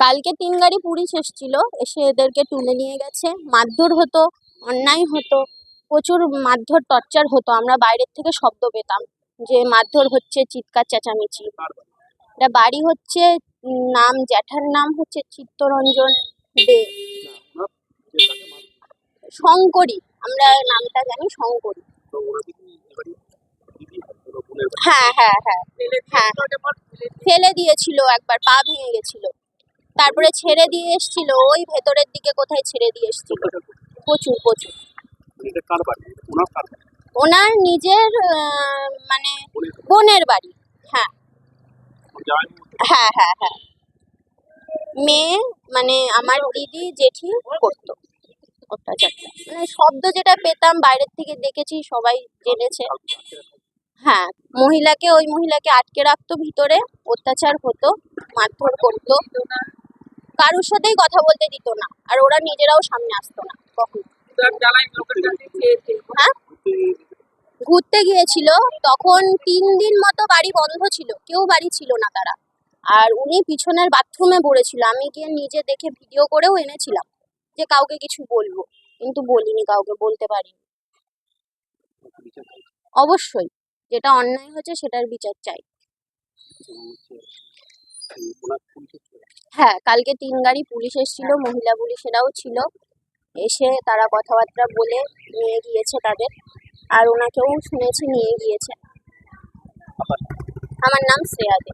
কালকে তিন গাড়ি পুলিশ এসেছিল, এসে এদেরকে তুলে নিয়ে গেছে। মারধর হতো, অন্যায় হতো, প্রচুর মারধর টর্চার হতো। আমরা বাইরের থেকে শব্দ পেতাম যে মারধর হচ্ছে চিৎকার, চেঁচামেচি। এটা বাড়ি হচ্ছে নাম, জ্যাঠার নাম হচ্ছে চিত্তরঞ্জন দে। শঙ্করী, আমরা নামটা জানি শঙ্করী। হ্যাঁ হ্যাঁ হ্যাঁ। হ্যাঁ। ফেলে দিয়েছিল একবার, পা ভেঙে গেছিল। তারপরে ছেড়ে দিয়ে এসছিল ওই ভেতরের দিকে কোথায় ছেড়ে দিয়ে এসছিল? প্রচুর প্রচুর। ওনার নিজের মানে বোনের বাড়ি হ্যাঁ। হ্যাঁ হ্যাঁ হ্যাঁ। মেয়ে মানে আমার দিদি জেঠি করতো। মানে শব্দ যেটা পেতাম বাইরের থেকে দেখেছি সবাই জেনেছে। হ্যাঁ মহিলাকে, ওই মহিলাকে আটকে রাখতো ভিতরে, অত্যাচার হতো, মারধর করতো। কারোর সাথেই কথা বলতে দিত না, আর ওরা নিজেরাও সামনে আসতো না কখন। হ্যাঁ? ঘুরতে গিয়েছিল, তখন তিন দিন মতো বাড়ি বন্ধ ছিল, কেউ বাড়ি ছিল না তারা। আর উনি পিছনের বাথরুমে পড়েছিল আমি গিয়ে নিজে দেখে ভিডিও করেও এনেছিলাম, যে কাউকে কিছু বলব। কিন্তু বলিনি, কাউকে বলতে পারিনি। অবশ্যই। যেটা অন্যায় হচ্ছে সেটার বিচার চাই। হ্যাঁ কালকে তিন গাড়ি পুলিশ এসেছিল, মহিলা পুলিশেরাও ছিল। এসে তারা কথাবার্তা বলে নিয়ে গিয়েছে তাদের। আর ওনাকেও শুনেছি নিয়ে গিয়েছে। আমার নাম শ্রেয়া দে।